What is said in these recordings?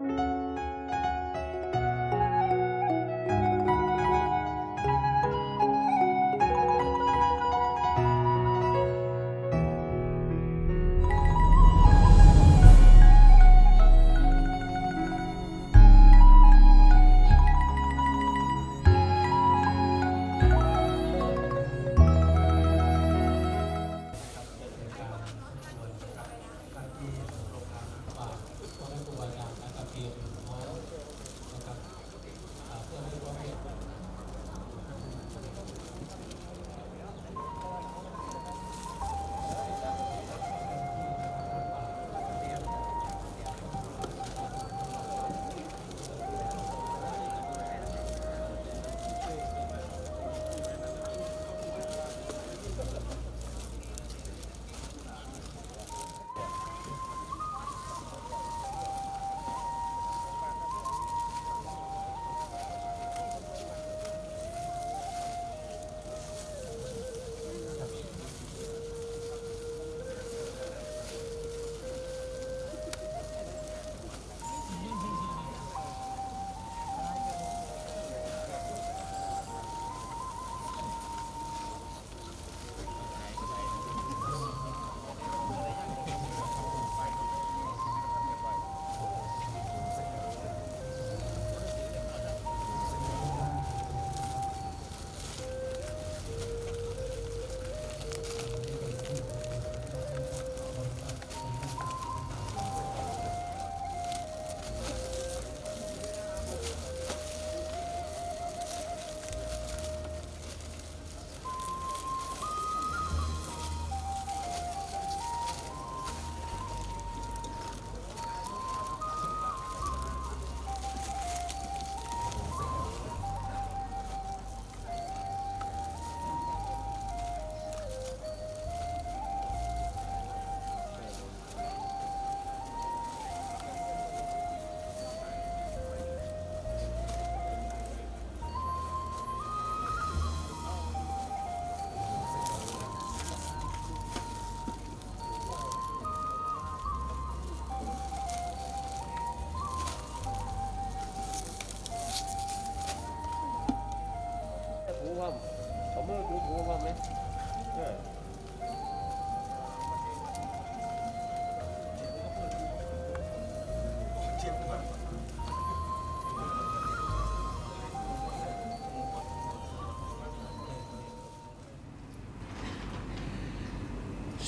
ถู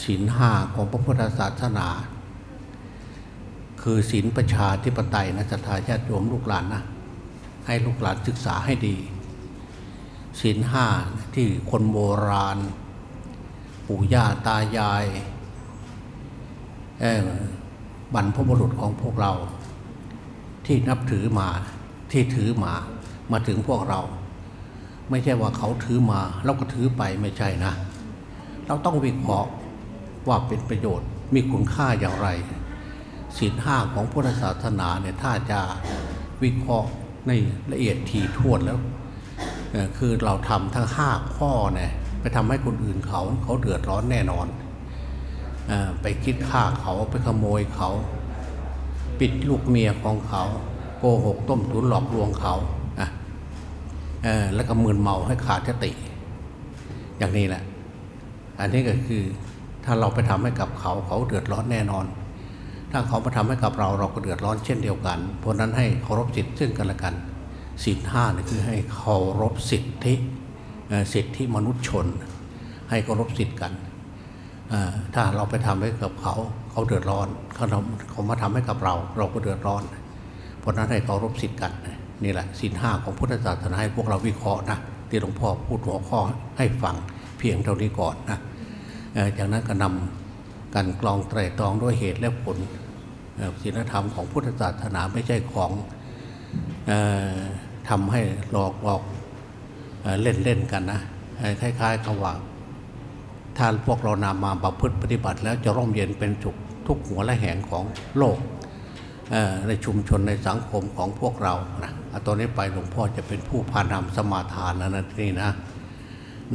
ศีลห้าของพระพุทธศาสนา คือศีลประชาธิปไตยนะศรัทธาญาติโยมลูกหลานนะให้ลูกหลานศึกษาให้ดีศีลห้าที่คนโบราณ ปู่ย่าตายายบรรพบุรุษของพวกเรา ที่นับถือมาที่ถือมามาถึงพวกเรา ไม่ใช่ว่าเขาถือมาเราก็ถือไปไม่ใช่นะ เราต้องวิเคราะห์ ว่าเป็นประโยชน์มีคุณค่าอย่างไรศีลห้าของพุทธศาสนาเนี่ยถ้าจะวิเคราะห์ในละเอียดถี่ถ้วนแล้ว คือเราทำทั้งห้าข้อเนี่ยไปทำให้คนอื่นเขาเขาเดือดร้อนแน่นอนอไปคิดฆ่าเขาไปขโมยเขา ปิดลูกเมียของเขา โกหกต้มตุนหลอกลวงเขาแล้วก็มึนเมาให้ขาดสติ อย่างนี้แหละ อันนี้ก็คือ ถ้าเราไปทำให้กับเขาเขาเดือดร้อนแน่นอน ถ้าเขามาทำให้กับเราเราก็เดือดร้อนเช่นเดียวกัน เพราะนั้นให้เคารพสิทธิ์ซึ่งกันและกันสิทธิห้านี่คือให้เคารพสิทธิเอ่สิทธิมนุษยชน ให้เคารพสิทธิ์กัน ถ้าเราไปทำให้กับเขาเขาเดือดร้อนเขาเขามาทำให้กับเรา เราก็เดือดร้อน เพราะนั้นให้เคารพสิทธิ์กันนี่แหละสินห้าของพุทธศาสนาให้พวกเราวิเคราะห์นะที่หลวงพ่อพูดหัวข้อให้ฟังเพียงเท่านี้ก่อนนะ จากนั้นก็นำการกรองไตรตรองด้วยเหตุและผลศีลธรรมของพุทธศาสนาไม่ใช่ของออทำให้หลอกหลอกเล่นเล่นกันนะคล้ายๆกับว่าถ้าพวกเรานำมาประพฤติปฏิบัติ แล้วจะร่มเย็นเป็นสุขทุกหัวและแห่งของโลกในชุมชนในสังคมของพวกเรานะตอนนี้ไปหลวงพ่อจะเป็นผู้พานำสมาทานนะนะที่นี่นะ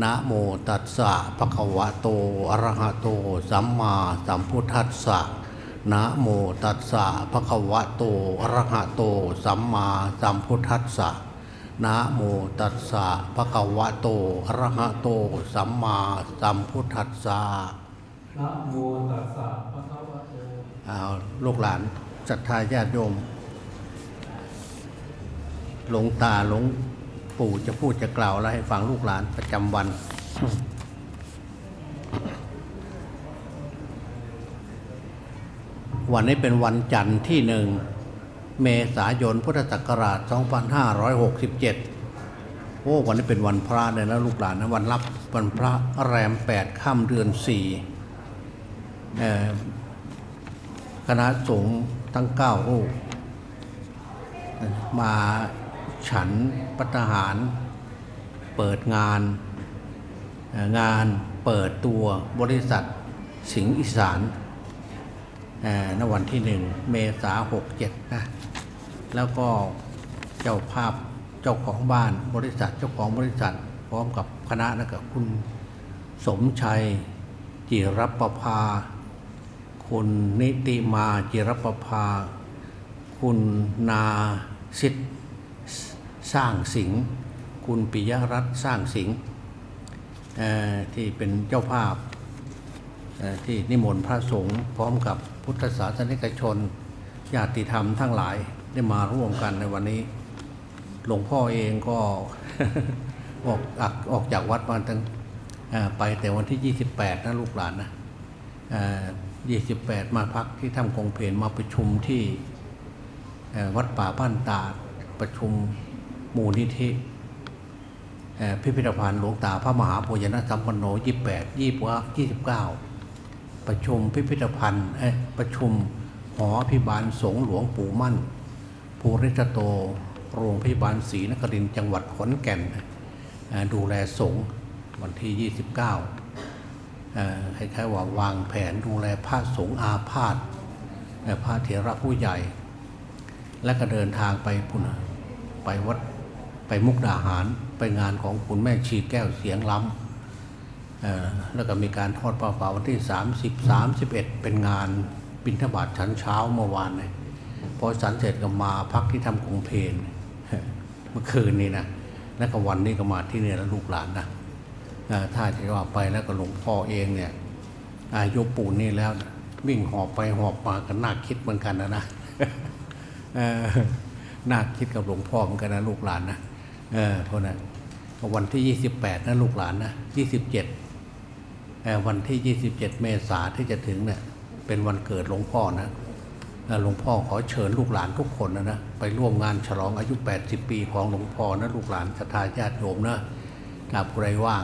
นะโมตัสสะภะคะวะโตอะระหะโต สัมมาสัมพุทธัสสะนะโมตัสสะภะคะวะโตอะระหะโต สัมมาสัมพุทธัสสะนะโมตัสสะภะคะวะโตอะระหะโต สัมมาสัมพุทธัสสะนะโมตัสสะภะคะวะโตเอาลูกหลานศรัทธาญาติโยม หลวงตาหลวง ปู่จะพูดจะกล่าวอะไรให้ฟังลูกหลานประจำวัน วันนี้เป็นวันจันทร์ที่หนึ่งเมษายนพุทธศักราช 2567 โอ้วันนี้เป็นวันพระเลยนะลูกหลานนะวันรับวันพระแรมแปดค่ำเดือนสี่คณะสงฆ์ทั้งเก้ารูปมา ฉันปัตหาร เปิดงาน งานเปิดตัวบริษัทสิงห์อีสานณวันที่หนึ่งเมษาหกเจ็ดนะแล้วก็เจ้าภาพเจ้าของบ้านบริษัทเจ้าของบริษัท พร้อมกับคณะนะกับคุณสมชัยจิรประภา คุณนิติมาจิรประภา คุณนาสิทธ สร้างสิงห์คุณปิยรัตน์สร้างสิงห์ที่เป็นเจ้าภาพที่นิมนต์พระสงฆ์พร้อมกับพุทธศาสนิกชนญาติธรรมทั้งหลายได้มาร่วมกันในวันนี้ หลวงพ่อเองก็ออกออกจากวัดมาตั้งไปแต่วันที่ 28 นะลูกหลานนะเอ่อ28 มาพักที่ถ้ำกงเพนมาประชุมที่วัดป่าบ้านตาดประชุม มูลนิธิพิพิธภัณฑ์หลวงตาพระมหาโพยนสัมปันโนยี่แปดยี่ว่ายี่สิบเก้าประชุมพิพิธภัณฑ์ประชุมหอพิบาลสงหลวงปู่มั่น ภูริตโต โรงพยาบาลศรีนครินจังหวัดขอนแก่น ดูแลสงวันที่ 29เอ่อคล้ายๆว่าวางแผนดูแลพระสงฆ์อาพาธพระเถระผู้ใหญ่ และก็เดินทางไปพุนไปวัด ไปมุกดาหารไปงานของคุณแม่ชีแก้วเสียงล้ำแล้วก็มีการทอดผ้าป่าวันที่ 30 31 เป็นงานบิณฑบาตชั้นเช้าเมื่อวานเนี่ยพอสันเสร็จก็มาพักที่ทำกรุงเพนเมื่อคืนนี้นะแล้วก็วันนี้ก็มาที่นี่แล้วลูกหลานนะถ้าจะว่าไปแล้วก็หลวงพ่อเองเนี่ยอายุปูนนี่แล้ววิ่งหอบไปหอบมาก็น่าคิดเหมือนกันนะนะน่าคิดกับหลวงพ่อเหมือนกันนะลูกหลานนะ เออเพราะนั้นวันที่ 28 นะลูกหลานนะ 27เอ่อวันที่ 27 เมษาที่จะถึงเนี่ยเป็นวันเกิดหลวงพ่อนะหลวงพ่อขอเชิญลูกหลานทุกคนนะนะไปร่วมงานฉลองอายุ 80 ปีของหลวงพ่อนะลูกหลานศรัทธาญาติโยมนะถ้าผู้ใดว่าง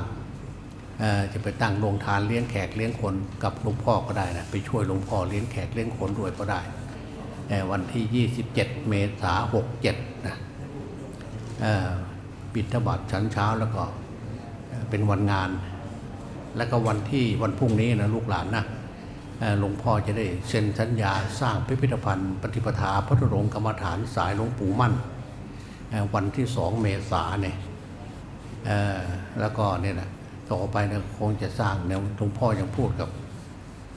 เออจะไปตั้งโรงทานเลี้ยงแขกเลี้ยงคนกับหลวงพ่อก็ได้นะไปช่วยหลวงพ่อเลี้ยงแขกเลี้ยงคนด้วยก็ได้เอ่อวันที่ 27 เมษายน67นะเออ บิณฑบาตชั้นเช้าแล้วก็เป็นวันงาน แล้วก็วันที่วันพรุ่งนี้นะลูกหลานนะหลวงพ่อจะได้เซ็นสัญญาสร้างพิพิธภัณฑ์ ปฏิปทาพระธรงกรรมฐานสายหลวงปู่มั่น วันที่สองเมษาเนี่ยแล้วก็เนี่ยนะต่อไปเนี่ยคงจะสร้างเนี่ยหลวงพ่อยังพูดกับ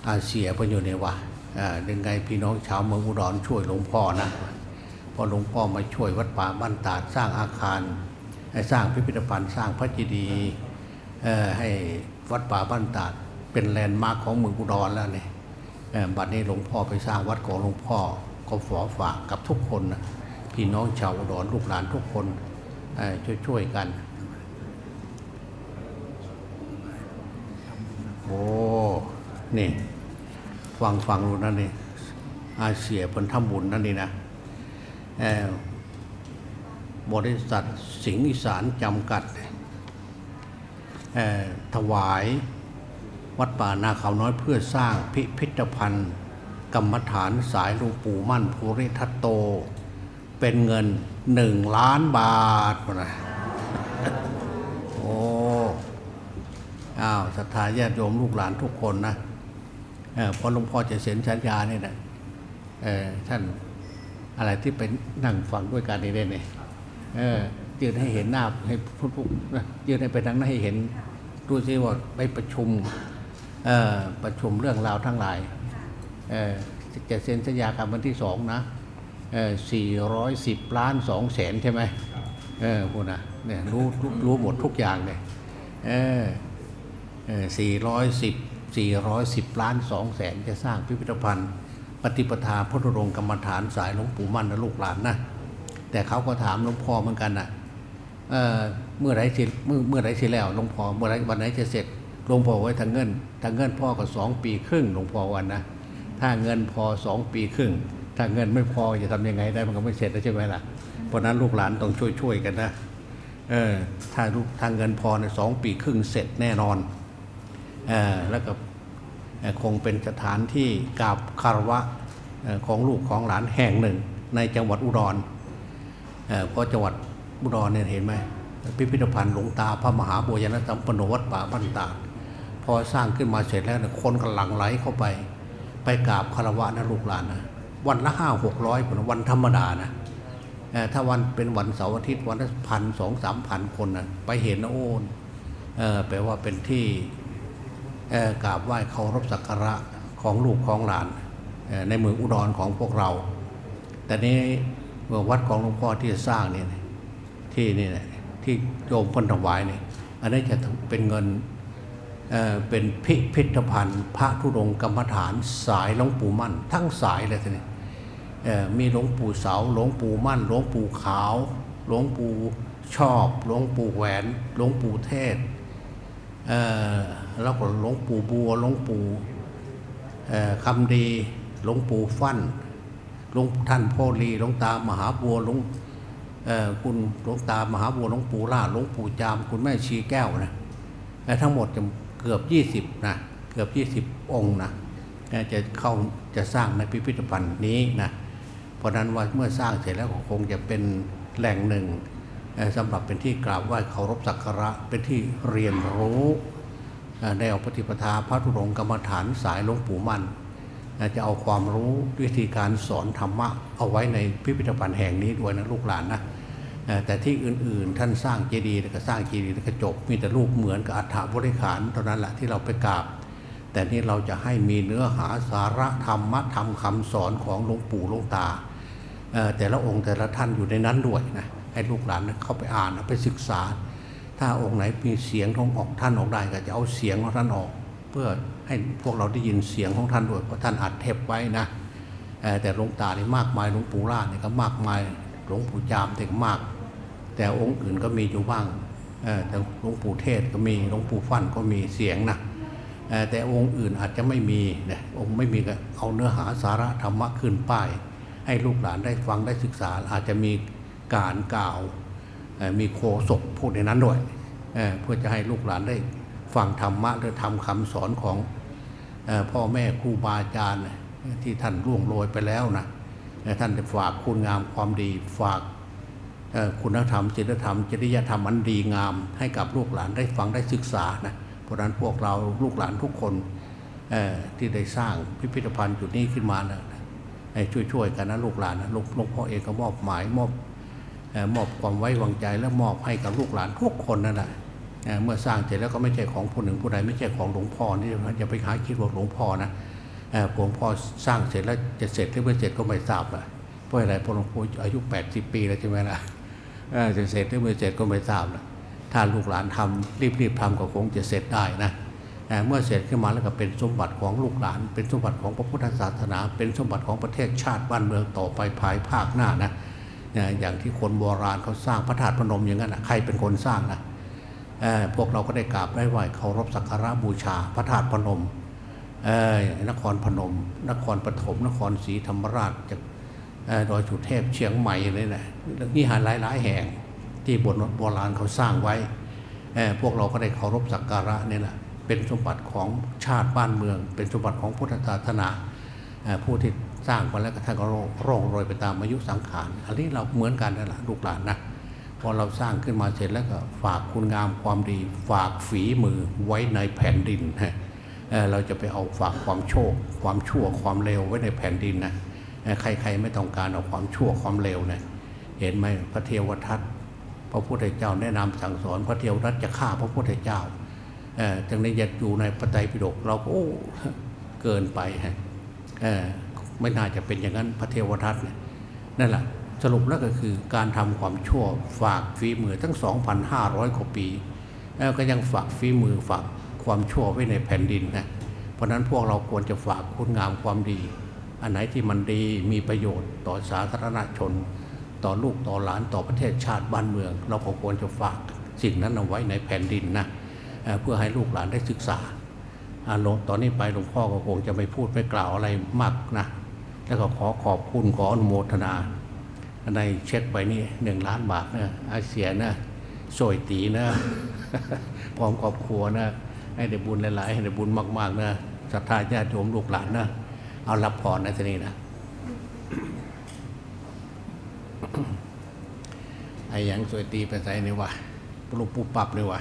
อาเซียเพิ่นอยู่ในว่าอ่ายังไงพี่น้องชาวเมืองอุดรช่วยหลวงพ่อนะเพอหลวงพ่อมาช่วยวัดป่าบ้านตาดสร้างอาคาร สร้างพิพิธภัณฑ์สร้างพระเจดีย์ให้วัดป่าบ้านตาดเป็นแลนด์มาร์คของเมืองอุดรแล้วเนี่ยบัดนี้หลวงพ่อไปสร้างวัดของหลวงพ่อก็ขอฝากกับทุกคนนะพี่น้องชาวอุดรลูกหลานทุกคนช่วยๆกัน โอ้นี่ฟังฟังดูนั่นนี่อาเซียเป็นทำบุญนั่นนี่นะเออ บริษัทสิงห์อีสานจำกัด ถวายวัดป่านาเขาน้อยเพื่อสร้างพิพิธภัณฑ์ กรรมฐานสายหลวงปู่มั่นภูริทัตโต เป็นเงินหนึ่งล้านบาทนะโอ้อ้าวศรัทธาญาติโยมลูกหลานทุกคนนะพอหลวงพ่อจะเซ็นสัญญาเนี่ยนะท่านอะไรที่เป็นนั่งฟังด้วยกันนี่ได้เนี่ย เออยืนให้เห็นหน้าให้พูดพูดยืนให้ไปทางนั้นให้เห็นดูซิว่าไปประชุมเออประชุมเรื่องราวทั้งหลายเออจะเซ็นสัญญากันวันที่สองนะสี่ร้อยสิบล้านสองแสนใช่ไหมเออพูดนะเนี่ยรู้รู้หมดทุกอย่างเลยเออสี่ร้อยสิบสี่ร้อยสิบล้านสองแสนจะสร้างพิพิธภัณฑ์ ปฏิปทาพุทธรงกรรมฐานสายหลวงปู่มั่นและลูกหลานนะ แต่เขาก็ถามหลวงพ่อเหมือนกันนะเอ่อเมื่อไหรสิเมื่อเมื่อไหรสิแล้วหลวงพ่อเมื่อไรวันไหนจะเสร็จหลวงพ่อไว้ทางเงินทางเงินพ่อก็สองปีครึ่งหลวงพ่อวันนะถ้าเงินพอสองปีครึ่ง ถ้าเงินไม่พอจะทำยังไงได้มันก็ไม่เสร็จแล้วใช่ไหมล่ะเพราะนั้นลูกหลานต้องช่วยช่วยๆกันนะเออถ้าลูกทางเงินพอในสองปีครึ่งเสร็จแน่นอนเออแล้วก็คงเป็นสถานที่กราบคารวะของลูกของหลานแห่งหนึ่ง ในจังหวัดอุดร เพราะจังหวัดอุดรเนี่ยเห็นไหมพิพิธภัณฑ์หลวงตาพระมหาบุญญนสัมปนวัดป่าบ้านตาดพอสร้างขึ้นมาเสร็จแล้วคนกำลังไหลเข้าไป ไปกราบคารวะนะลูกหลานนะวันละห้าหกร้อยคนวันธรรมดานะเอ่อถ้าวันเป็นวันเสาร์อาทิตย์วันละพันสองสามพันคนนะไปเห็นนะโอนแปลว่าเป็นที่กราบไหว้เคารพสักการะของลูกของหลานในเมืองอุดรของพวกเรา แต่นี้ เมื่อวัดของหลวงพ่อที่จะสร้างเนี่ยที่นี่นะที่โยมพ้นถวายเนี่ยอันนี้จะเป็นเงินเเป็นพิพิธภัณฑ์ พระธุดงกรรมฐานสายหลวงปู่มั่น ทั้งสายเลยทีนี้มีหลวงปู่เสาหลวงปู่มั่นหลวงปู่ขาวหลวงปู่ชอบหลวงปู่แหวนหลวงปู่เทศแล้วก็หลวงปู่บัวหลวงปู่คำดีหลวงปู่ฟั่น หลวงท่านพ่อลีหลวงตามหาบัวหลวงคุณหลวงตามหาบัวหลวงปู่ล่าหลวงปู่จาม คุณแม่ชีแก้วนะและทั้งหมดจะเกือบ 20นะเกือบ 20 องค์นะเอ่อจะเข้าจะสร้างในพิพิธภัณฑ์นี้นะเพราะนั้นว่าเมื่อสร้างเสร็จแล้วคงจะเป็นแหล่งหนึ่งสำหรับเป็นที่กราบไหว้เคารพสักการะเป็นที่เรียนรู้เอ่อในเอาปฏิปทาพระธุดงค์กรรมฐานสายหลวงปู่มั่น จะเอาความรู้วิธีการสอนธรรมะเอาไว้ในพิพิธภัณฑ์แห่งนี้ด้วยนะลูกหลานนะแต่ที่อื่นๆ ท่านสร้างเจดีย์แล้วก็สร้างเจดีย์แล้วก็จบ มีแต่รูปเหมือนกับอัฐบริขารเท่านั้นแหละที่เราไปกราบ แต่นี่เราจะให้มีเนื้อหาสาระธรรมะธรรมคำสอนของหลวงปู่หลวงตา แต่ละองค์แต่ละท่านอยู่ในนั้นด้วยนะให้ลูกหลานเข้าไปอ่านไปศึกษา ถ้าองค์ไหนมีเสียงของออกท่านออกได้ก็จะเอาเสียงของท่านออก พื่อให้พวกเราได้ยินเสียงของท่านด้วยเพราะท่านอัดเทปไว้นะแต่หลวงตานี่มากมายหลวงปู่ล่าเนี่ยก็มากมายหลวงปู่จามแต่ก็มาก แต่องค์อื่นก็มีอยู่บ้างแต่หลวงปู่เทศก็มีหลวงปู่ฟั่นก็มีเสียงนะแต่องค์อื่นอาจจะไม่มีนะองค์ไม่มีก็เอาเนื้อหาสาระธรรมะขึ้นป้าย ให้ลูกหลานได้ฟังได้ศึกษา อาจจะมีการกล่าวมีโคศกพูดในนั้นด้วยเพื่อจะให้ลูกหลานได้ ฟังธรรมะหรือทำคำสอนของพ่อแม่ครูบาอาจารย์ที่ท่านร่วงโรยไปแล้วนะท่านได้ฝากคุณงามความดีฝากคุณธรรมศีลธรรม จริยธรรมอันดีงาม ให้กับลูกหลานได้ฟังได้ศึกษานะเพราะนั้นพวกเราลูกหลานทุกคนที่ได้สร้างพิพิธภัณฑ์จุดนี้ขึ้นมานะให้ช่วยๆกันนะลูกหลานนะหลวงพ่อเองก็มอบหมายมอบมอบความไว้วางใจและมอบให้กับลูกหลานทุกคนนั่นแหละ เมื่อสร้างเสร็จแล้วก็ไม่ใช่ของผู้หนึ่งผู้ใดไม่ใช่ของหลวงพ่อนี่อย่าไปหาคิดว่าหลวงพ่อนะหลวงพ่อสร้างเสร็จแล้วจะเสร็จหรือไม่เสร็จก็ไม่ทราบอะเพราะอะไรพระหลวงพ่ออายุ 80 ปีแล้วใช่ไหมล่ะเออจะเสร็จหรือไม่เสร็จก็ไม่ทราบนะถ้าลูกหลานทำรีบๆทำก็คงจะเสร็จได้นะเมื่อเสร็จขึ้นมาแล้วก็เป็นสมบัติของลูกหลาน เป็นสมบัติของพระพุทธศาสนา เป็นสมบัติของประเทศชาติบ้านเมืองต่อไปภายภาคหน้านะอย่างที่คนโบราณเขาสร้างพระธาตุพนมอย่างนั้นนะใครเป็นคนสร้างนะ พวกเราก็ได้กราบได้ไหว้เคารพสักการะบูชา พระธาตุพนมนครพนม นครปฐมนครศรีธรรมราชจากดอยสุเทพเชียงใหม่เลยนะนี่หาหลายหลายๆแห่งที่โบราณโบราณเขาสร้างไว้ พวกเราก็ได้เคารพสักการะนี่แหละเป็นสมบัติของชาติบ้านเมือง เป็นสมบัติของพุทธศาสนาผู้ที่สร้างมาแล้วก็ท่านก็ร่องโรยไปตามอายุสังขาร อันนี้เราเหมือนกันนั่นแหละลูกหลานนะ พอเราสร้างขึ้นมาเสร็จแล้วก็ฝากคุณงามความดี ฝากฝีมือไว้ในแผ่นดินฮะเราจะไปเอาฝากความโชค ความชั่วความเลวไว้ในแผ่นดินนะใครๆไม่ต้องการเอาความชั่วความเลวนะเห็นไหมพระเทวทัตพระพุทธเจ้าแนะนำสั่งสอนพระเทวทัตจะฆ่าพระพุทธเจ้าเอ่อจังนี้จะอยู่ในพระไตรปิฎกเราก็โอ้เกินไปฮะไม่น่าจะเป็นอย่างนั้นพระเทวทัตเนี่ยนั่นแหละ สรุปแล้วก็คือการทำความชั่วฝากฝีมือทั้ง 2,500กว่าปี แล้วก็ยังฝากฝีมือฝากความชั่วไว้ในแผ่นดินนะเพราะฉะนั้นพวกเราควรจะฝากคุณงามความดี อันไหนที่มันดีมีประโยชน์ต่อสาธารณชน ต่อลูกต่อหลานต่อประเทศชาติบ้านเมือง เราก็ควรจะฝากสิ่งนั้นเอาไว้ในแผ่นดินนะเพื่อให้ลูกหลานได้ศึกษาอาลงตอนนี้ไปหลวงพ่อก็คงจะไม่พูดไม่กล่าวอะไรมากนะ แล้วก็ขอขอบคุณขออนุโมทนา ในเช็คไปนี่หนึ่งล้านบาทนะอาเสียนะสวยตีนะพร้อมครอบครัวนะให้ได้บุญหลายๆให้ได้บุญมากๆนะศรัทธาญาติโยมลูกหลานนะเอารับพรในที่นี้นะไอ้หยังสวยตีไปใส่นี่วะปลุกปุบปับเลยวะ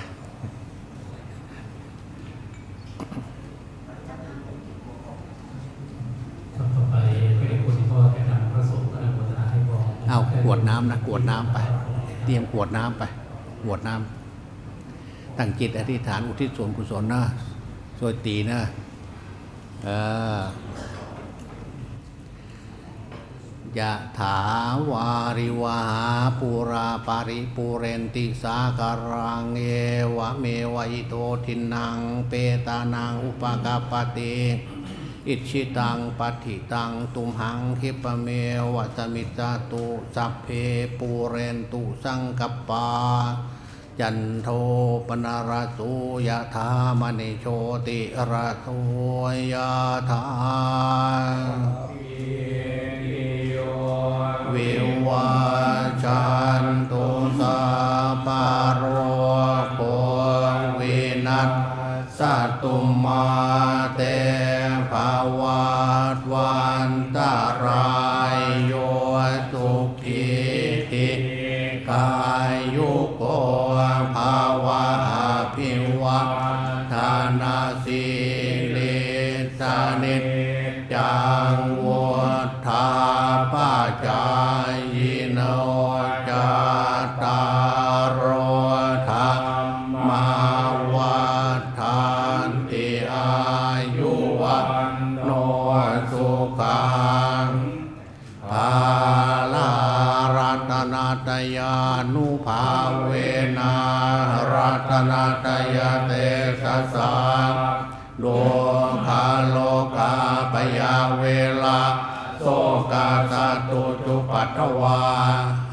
ต่อไปให้คุณพ่อแนะนำพระสงฆ์อนุโมทนาให้พร เอา กวดน้ำนะกวดน้ำไป เตรียมกวดน้ำไปกวดน้ำตั้งจิตอธิษฐานอุทิศส่วนกุศลนะสวยตีนะเออยะถาวาริวหาปูราปาริปูเรนติสาการังเอวะเมวะอิโตทินัง เปตานังอุปกาปติ อิชิตังปัฏฐิตังตุมหังคิปะเมวะสมิจาตุสัพเพปูเรนตุสังกปา จันโทปนารสุยะธามณิโชติระโทยะธาวิวาจันตุสัพพะโรโควินัสสัตตุมาเตารายโยสุขีติกายยุโกภาวะ ลาโสกาสตุจุปัตถวา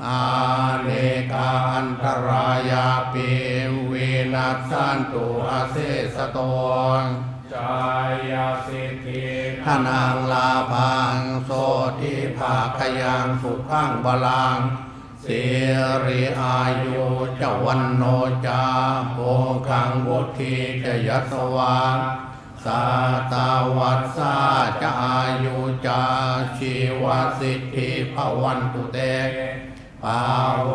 อาเนกาอันตรายาปิวินัสสันตุอาเสสะโตจายาสิทธิทานังลาพังโสทิภาคยังสุขังบาลังเสริอายุจวันโนจาโภคังวุธีจะยัสวา สาตาวัสาจะอายุจาชีวสิทธิภวันตุเตภา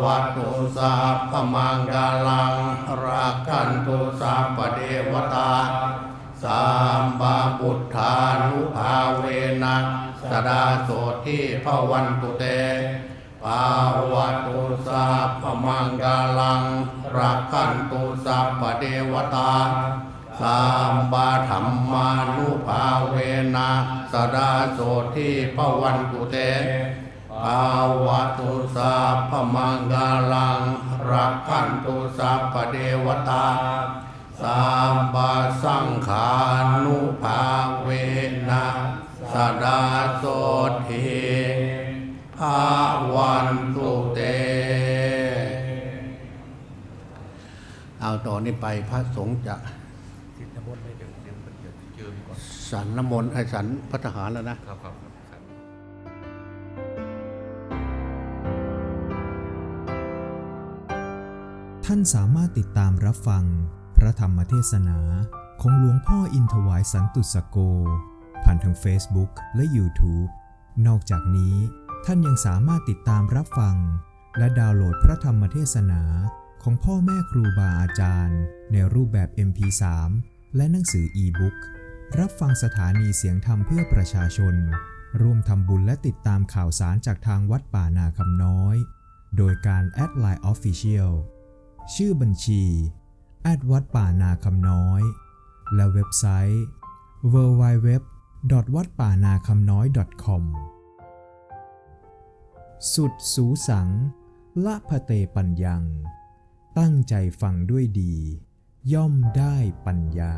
วัตุสัพพมังกาลังรักขันตุสัพพเทวตาสัมบาบุทธานุภาเวนะสดาโสทิภวันตุเตภาวะตุสัพพมังกาลังรักขันตุสัพพเทวตา สัมบาธรรมานุภาเวนะสดาโสทิภวันตุเตภาวะตุสัพมังกาลังรักขันตุสัพเทวตาสัมปะสังขานุภาเวนะสดาโสทิภาวันตุเต เอาต่อนนี้ไปพระสงฆ์จะ สิทธิมนต์ให้เดี๋ยวเดี๋ยว เดี๋ยวเจิมก่อนสันน้ำมนต์ไอ้สันพัฒหารแล้วนะ ครับครับครับท่านสามารถติดตามรับฟัง พระธรรมเทศนาของหลวงพ่ออินทวายสันตุสโก ผ่านทาง Facebook และ YouTube นอกจากนี้ท่านยังสามารถติดตามรับฟัง และดาวน์โหลดพระธรรมเทศนาของพ่อแม่ครูบาอาจารย์ ในรูปแบบ MP3 และหนังสืออีบุ๊ก รับฟังสถานีเสียงธรรมเพื่อประชาชน ร่วมทำบุญและติดตามข่าวสารจากทางวัดป่านาคำน้อย โดยการแอดไลน์ Official ชื่อบัญชีแอดวัดป่านาคำน้อย และเว็บไซต์ www วัดป่านาคำน้อย .com สุดสูสัง ละพะเตปัญญัง ตั้งใจฟังด้วยดี ย่อมได้ปัญญา